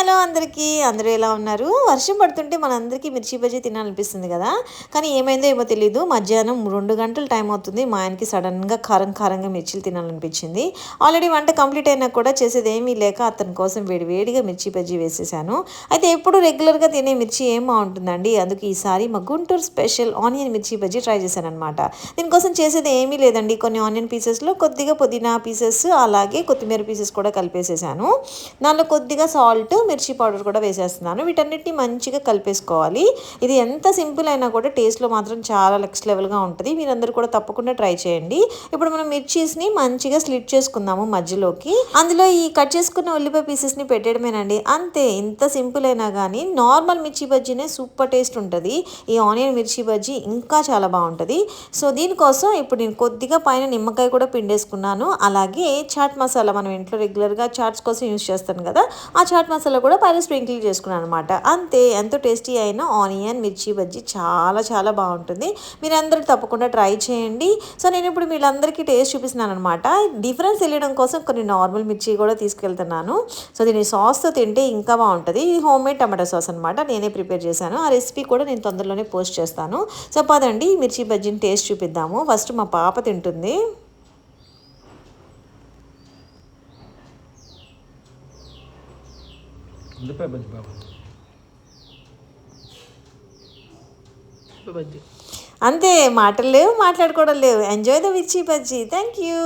Hello అందరికీ. అందరూ ఎలా ఉన్నారు? వర్షం పడుతుంటే మనందరికీ మిర్చి బజ్జీ తినాలనిపిస్తుంది కదా? కానీ ఏమైందో ఏమో తెలియదు మధ్యాహ్నం రెండు గంటల టైం అవుతుంది. మా ఆయనకి సడన్గా కారం కారంగా మిర్చిలు తినాలనిపించింది. ఆల్రెడీ వంట కంప్లీట్ అయినా కూడా చేసేది ఏమీ లేక అతని కోసం వేడి వేడిగా మిర్చి బజ్జీ వేసేసాను. అయితే ఎప్పుడు రెగ్యులర్గా తినే మిర్చి ఏం బాగుంటుందండి? అందుకు ఈసారి మా గుంటూరు స్పెషల్ ఆనియన్ మిర్చి బజ్జీ ట్రై చేశాను అనమాట దీనికోసం చేసేది ఏమీ లేదండి. కొన్ని ఆనియన్ పీసెస్లో కొద్దిగా పుదీనా పీసెస్ అలాగే కొత్తిమీర పీసెస్ కూడా కలిపేసేసాను. దానిలో కొద్దిగా సాల్ట్ మిర్చి పౌడర్ కూడా వేసేస్తున్నాను. వీటన్నిటిని మంచిగా కలిపేసుకోవాలి. ఇది ఎంత సింపుల్ అయినా కూడా టేస్ట్లో మాత్రం చాలా లెక్స్ లెవెల్గా ఉంటుంది. మీరందరూ కూడా తప్పకుండా ట్రై చేయండి. ఇప్పుడు మనం మిర్చీస్ని మంచిగా స్లిట్ చేసుకుందాము మధ్యలోకి. అందులో ఈ కట్ చేసుకున్న ఉల్లిపాయ పీసెస్ని పెట్టడమేనండి. అంతే ఇంత సింపుల్ అయినా కానీ నార్మల్ మిర్చి బజ్జీనే సూపర్ టేస్ట్ ఉంటుంది. ఈ ఆనియన్ మిర్చి బజ్జీ ఇంకా చాలా బాగుంటుంది. సో దీనికోసం ఇప్పుడు నేను కొద్దిగా పైన నిమ్మకాయ కూడా పిండేసుకున్నాను. అలాగే చాట్ మసాలా మనం ఇంట్లో రెగ్యులర్గా చాట్స్ కోసం యూస్ చేస్తాను కదా ఆ చాట్ మసాలా కూడా పైన స్ప్రింకిల్ చేసుకున్నాను అనమాట అంతే ఎంతో టేస్టీ అయిన ఆనియన్ మిర్చి బజ్జీ చాలా చాలా బాగుంటుంది. మీరందరూ తప్పకుండా ట్రై చేయండి. సో నేను ఇప్పుడు వీళ్ళందరికీ టేస్ట్ చూపిస్తున్నాను అనమాట డిఫరెన్స్ తెలియడం కోసం కొన్ని నార్మల్ మిర్చి కూడా తీసుకెళ్తున్నాను. సో దీని సాస్తో తింటే ఇంకా బాగుంటుంది. ఇది హోమ్ మేడ్ టమాటో సాస్ అనమాట నేనే ప్రిపేర్ చేశాను. ఆ రెసిపీ కూడా నేను తొందరలోనే పోస్ట్ చేస్తాను. సో పదండి ఈ మిర్చి బజ్జీని టేస్ట్ చూపిద్దాము. ఫస్ట్ మా పాప తింటుంది. ఉల్లిపాయ బజ్జి బాబు అంతే మాటలు లేవు మాట్లాడుకోవడం లేవు. ఎంజాయ్ ద మిర్చి బజ్జీ థ్యాంక్ యూ